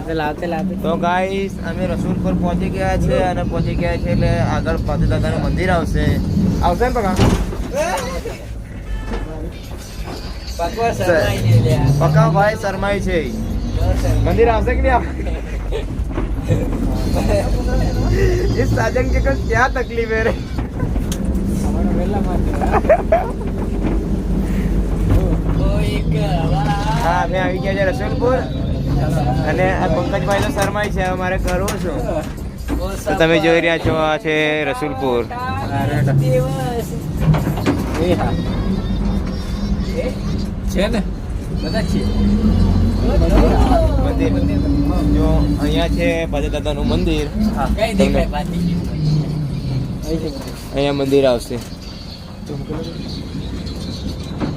લાવતે લાવતે લાવતે. તો ગાઈસ અમે રસુલપુર પહોંચી ગયા છે અને પહોંચી ગયા છે એટલે આગળ પાતી દાદાનું મંદિર આવશે. આવશે ને પકા? પકા ભાઈ શરમાય છે. મંદિર આવશે કે નહીં આવે ક્યાં તકલીફ હે હા અમે આવી ગયા છે રસુલપુર. અને આ પંકજભાઈ તો શરમાઈ છે અમારે મારે કરવું તો તમે જોઈ રહ્યા છો આ છે રસુલપુર? છે ને? બધા છે? જો અહીંયા છે પાદા દાદાનું મંદિર. અહીંયા મંદિર આવશે.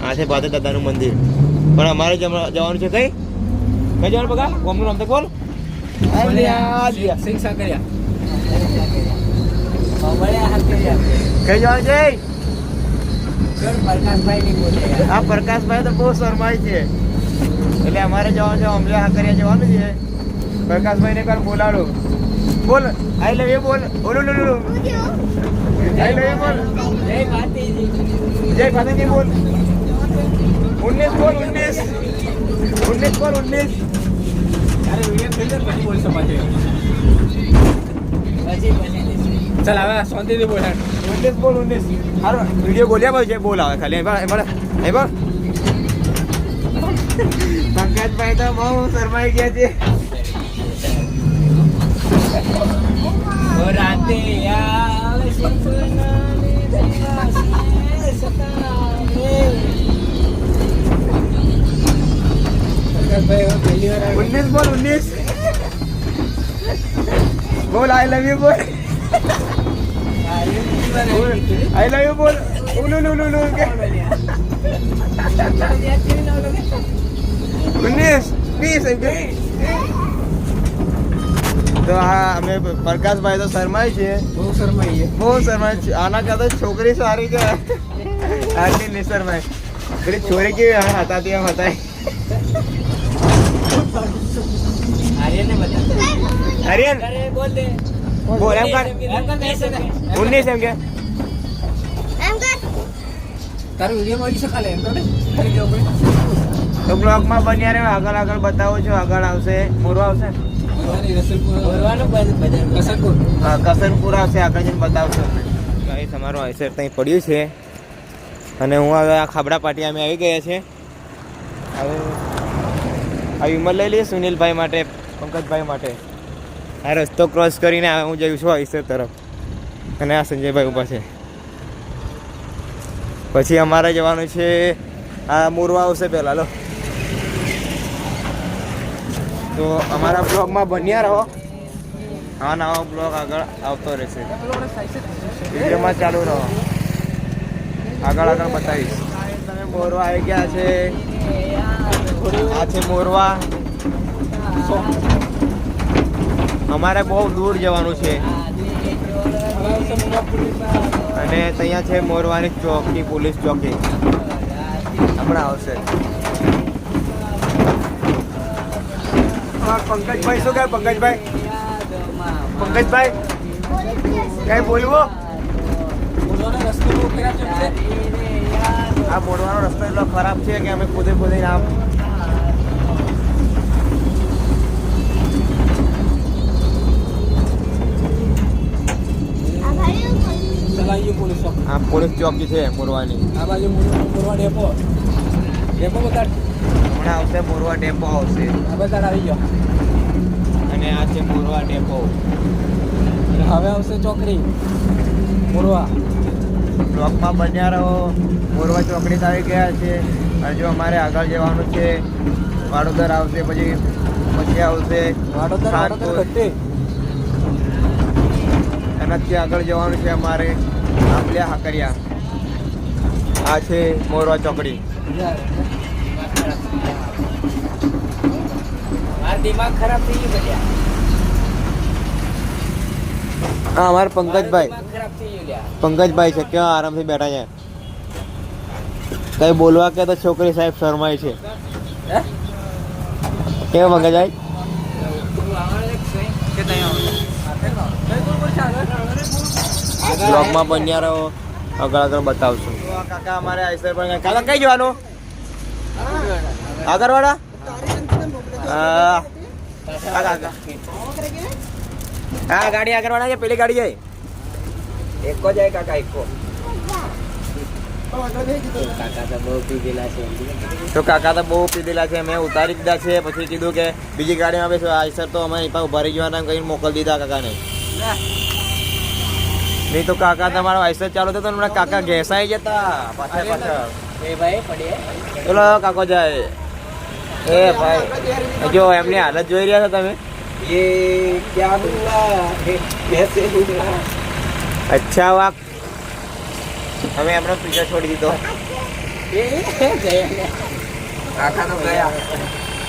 આ છે દાદાનું મંદિર. પણ અમારે જવાનું છે કઈ? કઈ જવાનું બગા ગામનું નામ તો બોલ સિંહ સાકરિયા. કઈ જવાનું છે? આ પ્રકાશભાઈ તો બહુ શરમાય છે. એટલે અમારે જવાનું છે અમલે હાકરિયા જવાનું છે. પ્રકાશભાઈ ને કાલ બોલાડો. બોલ આઈ લવ યુ બોલ. ઓલું લુલું આઈ લવ યુ બોલ. જય ભારતી જય ભારતી બોલ. उन्नीस बोल उन्नीस उन्नीस बोल उन्नीस चल હવે શાંતિથી બોલ ઉન્નીસ બોલ ઉન્નીસ હારો વિડીયો બોલ્યા પછી બોલ આવે ખાલી એ પણ પંકજભાઈ તો બહુ શરમાઈ ગયા છે રાતે આવે ઉન્નીસ બોલ ઉન્નીસ. બોલ આઈ લવ યુ બોલ. આઈ લવ યુ બોલ. ઉલુ લુ લુ તો હા અમે પ્રકાશભાઈ તો શરમાય છે. બહુ શરમાઈએ. બહુ શરમાય છે. આના કરતા છોકરી સારી છે. આટલી નિસરમાય. પેલી છોરી કેવી હતા ત્યાં હતા આર્યને? બતા. હરિયન અરે બોલ દે. બોલ એમ કર. એમ કર છે એમ કે તારું વિડીયોમાં આવી શકાલે એમ તો બન્યા રહ્યો આગળ આગળ બતાવું છું આગળ આવશે મોરો આવશે. કસરપુર આવશે આગળ જઈને બતાવશો ગાઈસ અમારું આઈસર ત્યાં પડ્યું છે. અને હું હવે આ ખાબડા પાટી અમે આવી ગયા છે હવે આ વિમલ લઈ લઈએ સુનિલભાઈ માટે, પંકજભાઈ માટે. આ રસ્તો ક્રોસ કરીને હું જઉં છું આઈસર તરફ. અને આ સંજયભાઈ ઊભા છે. પછી અમારે જવાનું છે, આ મોરવા આવશે પહેલાં, લો. તો અમારા બ્લોગમાં બન્યા રહો. આ નવો બ્લોગ આગળ આવતો રહેશે. વિડીયોમાં ચાલુ રહો. આગળ આગળ બતાવીશ. તમે મોરવા આવી ગયા છે. આ છે મોરવા. અમારે બહુ દૂર જવાનું છે. અને ત્યાં છે મોરવાની ચોકની પોલીસ ચોકી. હમણાં આવશે. પંકજભાઈ, શું કહે પંકજભાઈ? પંકજભાઈ, કઈ બોલવું. આ મોરવાનો રસ્તો એટલો ખરાબ છે કે અમે ખુદે ખુદે આમ ચલાવીએ પોલીસ ચોક. આ પોલીસ ચોકી છે મોરવાની. આ બાજુ મોરવા ડેપો. ડેપો બતાડ. હમણાં આવશે મોરવા ડેપો આવશે. આ બતાડ આવી ગયો. અને આ છે મોરવા ડેપો. હવે આવશે ચોકડી. મોરવા. બ્લોકમાં બન્યા રહો. મોરવા ચોકડી આવી ગયા છે. હજુ અમારે આગળ જવાનું છે વાડોદર આવશે પછી પછી આવશે વાડોદર વાડોદર ઘટે. એનાથી આગળ જવાનું છે અમારે. આંબલિયા હાકરિયા આ છે મોરવા ચોકડી. દિમાગ ખરાબ થઈ ગયું બજા. હા અમારે પંકજભાઈ. પંકજભાઈ છે કેવા આરામથી બેઠા છે. કઈ બોલવા કે તો છોકરી સાહેબ શરમાય છે. કેવા કેવું પંકજભાઈ? બ્લોગમાં બન્યા રહો. આગળ આગળ બતાવશું. કાકા અમારે આઈસર પણ કાકા કઈ જવાનું? આગળવાળા હા. હા. ગાડી આગળવાળા છે પેલી ગાડી જાય. એકો જાય કાકા એકો. કાકા તો બહુ પીધેલા છે કાકા તો બહુ પીધેલા છે મેં ઉતારી દીધા છે પછી કીધું કે બીજી ગાડીમાં બેસો. આઈસર તો અમે ઊભા રહી જવાના કઈ મોકલી દીધા કાકાને. નહીં તો કાકા તમારો વાયસર ચાલુ હતો હમણાં કાકા ઘેસાઈ જતા. પાછળ પાછળ. ચલો કાકો જાય. એ ભાઈ જો એમની હાલત જોઈ રહ્યા છો તમે? અચ્છા વાક તમે એમનો પીછો છોડી દીધો. કાકા તો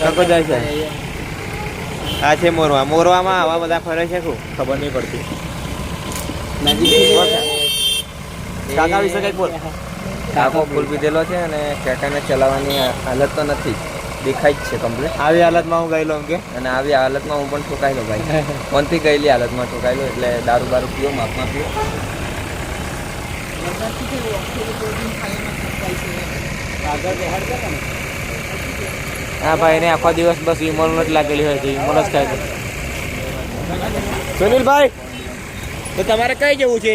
કાકો જાય છે. આ છે મોરવા. મોરવામાં આવા બધા ફરે છે શું? ખબર નહીં પડતી. કાકા વિશે કઈ બોલ. કાકો ફૂલ પીધેલો છે અને કાકાને ચલાવવાની હાલત તો નથી. દેખાય જ છે કમ્પ્લીટ આવી હાલતમાં હું ગયેલો એમ કે. અને આવી હાલતમાં હું પણ ઠોકાયેલો ભાઈ. ફોનથી ગયેલી હાલતમાં ઠોકાયેલો એટલે દારૂ બારૂ પીઓ માપમાં પીઓ હા ભાઈ એને આખો દિવસ બસ વિમલ જ લાગેલી હોય છે વિમલ જ ખાય છે. સુનિલભાઈ! તો તમારે કઈ જવું છે?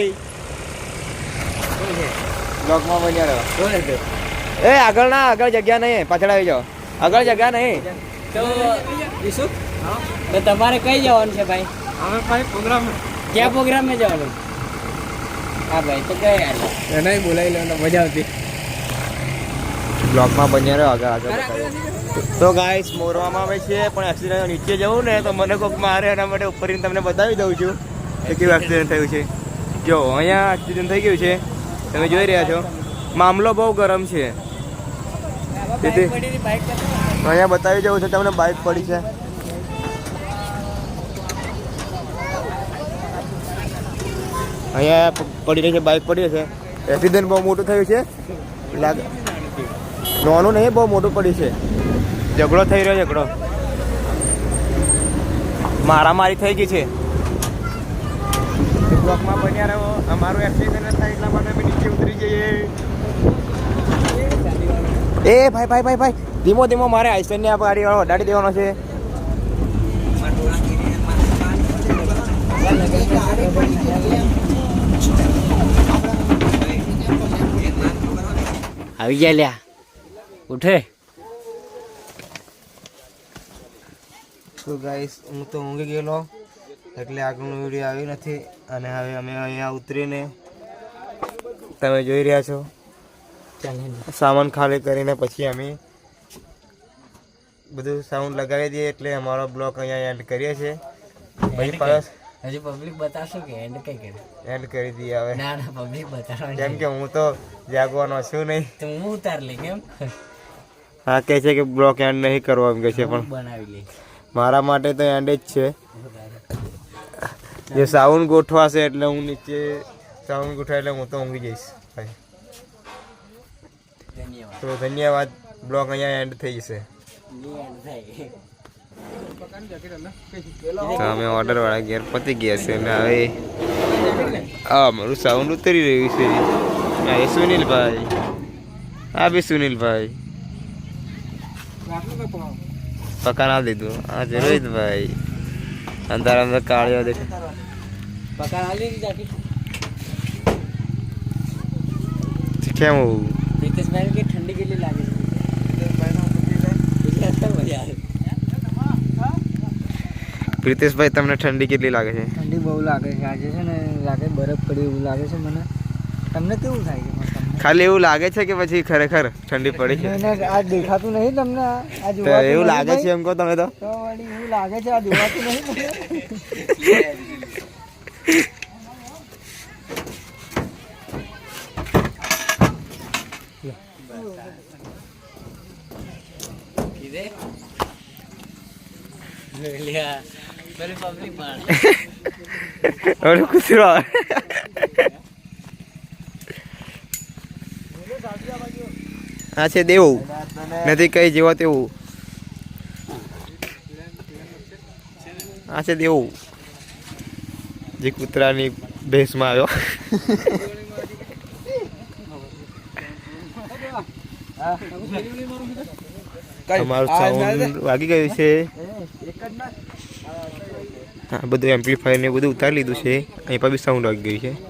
બ્લોકમાં બન્યા રહો. એ આગળ ના આગળ જગ્યા નહીં પાછળ આવી જાઓ. આગળ જગ્યા નહીં. તો વિશુ તો તમારે કઈ જવાનું છે ભાઈ? અમે ભાઈ પ્રોગ્રામ ક્યાં પ્રોગ્રામ પ્રોગ્રામમાં જવાનું? હા ભાઈ તો કઈ યાર એને બોલાવી લેવાનો મજા આવતી. બ્લોકમાં બન્યા રહ્યો આગળ આગળ તો ગાઈસ મોરવામાં આવે છે પણ એક્સિડન્ટ નીચે જવું ને તો મને કોઈક મારે એના માટે ઉપરીને તમને બતાવી દઉં છું. કેવું એક્સિડન્ટ થયું છે? જો, અહીંયા એક્સિડન્ટ થઈ ગયું છે. તમે જોઈ રહ્યા છો. મામલો બહુ ગરમ છે. અહીંયા બતાવી જવું છે, તમને બાઇક પડી છે. અહીંયા પડી રહી છે બાઇક પડી છે એક્સિડન્ટ બહુ મોટું થયું છે. લાગે નોનું નહીં, બહુ મોટું પડ્યું છે. ઝઘડો થઈ રહ્યો ઝઘડો. મારામારી થઈ ગઈ છે. બ્લોકમાં બન્યા રહો. અમારું એક્સિડન્ટ થાય એટલા માટે અમે નીચે ઉતરી જઈએ. એ ભાઈ ભાઈ ભાઈ ભાઈ. ધીમો ધીમો મારે આઈસન ને આ ગાડી વાળો અડાડી દેવાનો છે. આવી ગયા લ્યા. ઉઠે. તો ગાઈસ હું તો ઊંઘી ગયેલો. એટલે આગળનો વીડિયો આવ્યો નથી અને હવે અમે અહીંયા ઉતરીને તમે જોઈ રહ્યા છો. સામાન ખાલી કરીને પછી અમે બધું સાઉન્ડ લગાવી દઈએ એટલે અમારો બ્લોક અહીંયા એન્ડ કરીએ છીએ. ભાઈ પાસ હજી પબ્લિક બતાવશો કે એન્ડ કઈ કરે? એન્ડ કરી દઈએ હવે. ના ના પબ્લિક બતાવો કેમ કે હું તો જાગવાનો છું નહીં. તો હું ઉતાર લે કેમ હા કહે છે કે બ્લોક એન્ડ નહીં કરવો એમ કહે છે પણ બનાવી લે મારા માટે તો એન્ડ જ છે. જે સાઉન્ડ ગોઠવાશે એટલે હું નીચે સાઉન્ડ ગોઠવાય એટલે હું તો ઊંઘી જઈશ ભાઈ. તો ધન્યવાદ બ્લોગ અહીંયા એન્ડ થઈ જશે. અમે ઓર્ડર વાળા ઘેર પતી ગયા છે અને હવે હા મારું સાઉન્ડ ઉતરી રહ્યું છે. આ એ સુનિલભાઈ. હા બી સુનિલભાઈ. પકા ના દીધું હા રોહિતભાઈ અંદર અંદર કાળિયો દેખે પકડ આલી જાતી કેમ પ્રિતેશભાઈ કે ઠંડી કેટલી લાગે છે? મજા આવે પ્રિતેશભાઈ તમને ઠંડી કેટલી લાગે છે? ઠંડી બહુ લાગે છે. આજે છે ને લાગે બરફ પડી એવું લાગે છે મને. તમને કેવું થાય છે ખાલી એવું લાગે છે કે પછી ખરેખર ઠંડી પડી છે? આ દેખાતું નહીં તમને? આ એવું લાગે છે એમ કહો તમે તો. એવું લાગે છે આ દેખાતું નહીં ઓલું કૂતરો આવે. આ છે દેવું. નથી કઈ જેવો તેવું. આ છે દેવું. જે કૂતરાની ભેસમાં આવ્યો. તમારું સાઉન્ડ વાગી ગયું છે. હા બધું એમ્પ્લીફાયર ને બધું ઉતારી લીધું છે. અહીં પર બી સાઉન્ડ વાગી ગયું છે.